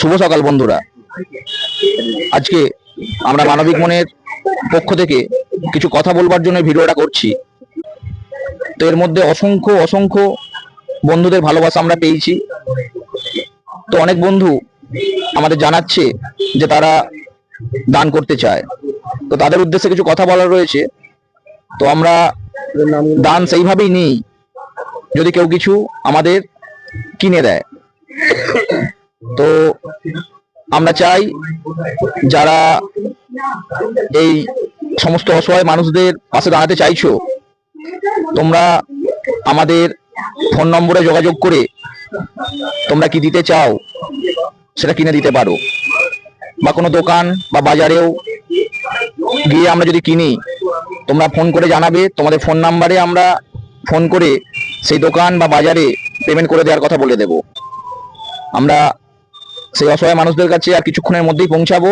শুভ সকাল বন্ধুরা। আজকে আমরা মানবিক মনের পক্ষ থেকে কিছু কথা বলবার জন্য ভিডিওটা করছি। তো এর মধ্যে অসংখ্য অসংখ্য বন্ধুদের ভালোবাসা আমরা পেয়েছি। তো অনেক বন্ধু আমাদের জানাচ্ছে যে তারা দান করতে চায়। তো তাদের উদ্দেশ্যে কিছু কথা বলার রয়েছে। তো আমরা দান সেইভাবেই নিই, যদি কেউ কিছু আমাদের কিনে দেয়। তো আমরা চাই যারা এই সমস্ত অসহায় মানুষদের পাশে দাঁড়াতে চাইছো, তোমরা আমাদের ফোন নম্বরে যোগাযোগ করে তোমরা কি দিতে চাও সেটা কিনে দিতে পারো। বা কোনো দোকান বা বাজারেও গিয়ে আমরা যদি কিনি, তোমরা ফোন করে জানাবে, তোমাদের ফোন নাম্বারে আমরা ফোন করে সেই দোকান বা বাজারে পেমেন্ট করে দেওয়ার কথা বলে দেব। আমরা সেই অসহায় মানুষদের কাছে আর কিছুক্ষণের মধ্যেই পৌঁছাবো।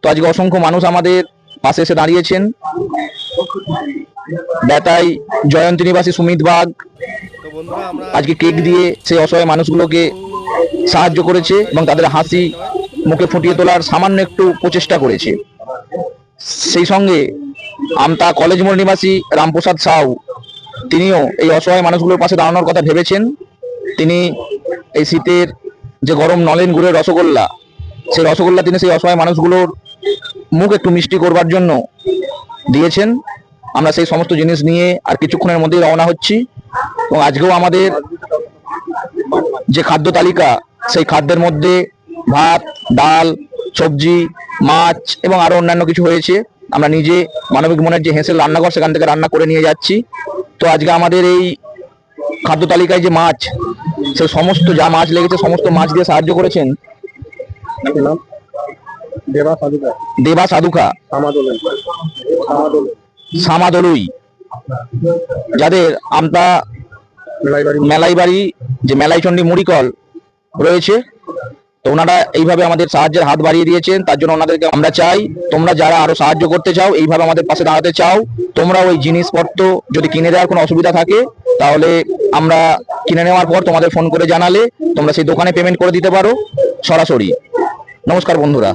তো আজকে অসংখ্য মানুষ আমাদের পাশে এসে দাঁড়িয়েছেন। বেতাই, জয়ন্তী নিবাসী সুমিত বাগ, আজকে কেক দিয়ে সেই অসহায় মানুষগুলোকে সাহায্য করেছে এবং তাদের হাসি মুখে ফুটিয়ে তোলার সামান্য একটু প্রচেষ্টা করেছে। সেই সঙ্গে আমতা কলেজ মোড় নিবাসী রামপ্রসাদ সাউ, তিনিও এই অসহায় মানুষগুলোর পাশে দাঁড়ানোর কথা ভেবেছেন। তিনি এই শীতের যে গরম নলেন গুড়ের রসগোল্লা, সেই রসগোল্লা তিনি সেই অসহায় মানুষগুলোর মুখ একটু মিষ্টি করবার জন্য দিয়েছেন। আমরা সেই সমস্ত জিনিস নিয়ে আর কিছুক্ষণের মধ্যেই রওনা হচ্ছি। এবং আজকেও আমাদের যে খাদ্য তালিকা, সেই খাদ্যের মধ্যে ভাত, ডাল, সবজি, মাছ এবং আরও অন্যান্য কিছু হয়েছে। আমরা নিজে মানবিক মনের যে হেঁসেল রান্নাঘর, সেখান থেকে রান্না করে নিয়ে যাচ্ছি। তো আজকে আমাদের এই খাদ্য তালিকায় যে মাছ সে সমস্ত যা মাছ লেগেছে সমস্ত মাছ দিয়ে সাহায্য করেছেন? দেবা সাধুকা। দেবা সামাদলুই। যাদের আমতা লাইব্রেরি মেলাই বাড়ি যে মেলাই চণ্ডী মুড়িকল রয়েছে তো ওনারা এইভাবে আমাদের সাহায্যের হাত বাড়িয়ে দিয়েছেন। তার জন্য ওনাদেরকে আমরা চাই তোমরা যারা আরও সাহায্য করতে চাও এইভাবে আমাদের পাশে দাঁড়াতে চাও তোমরা ওই জিনিসপত্র যদি কিনে দেওয়ার কোনো অসুবিধা থাকে তাহলে আমরা কিনে নেওয়ার পর তোমাদের ফোন করে জানালে তোমরা সেই দোকানে পেমেন্ট করে দিতে পারো, সরাসরি। নমস্কার বন্ধুরা।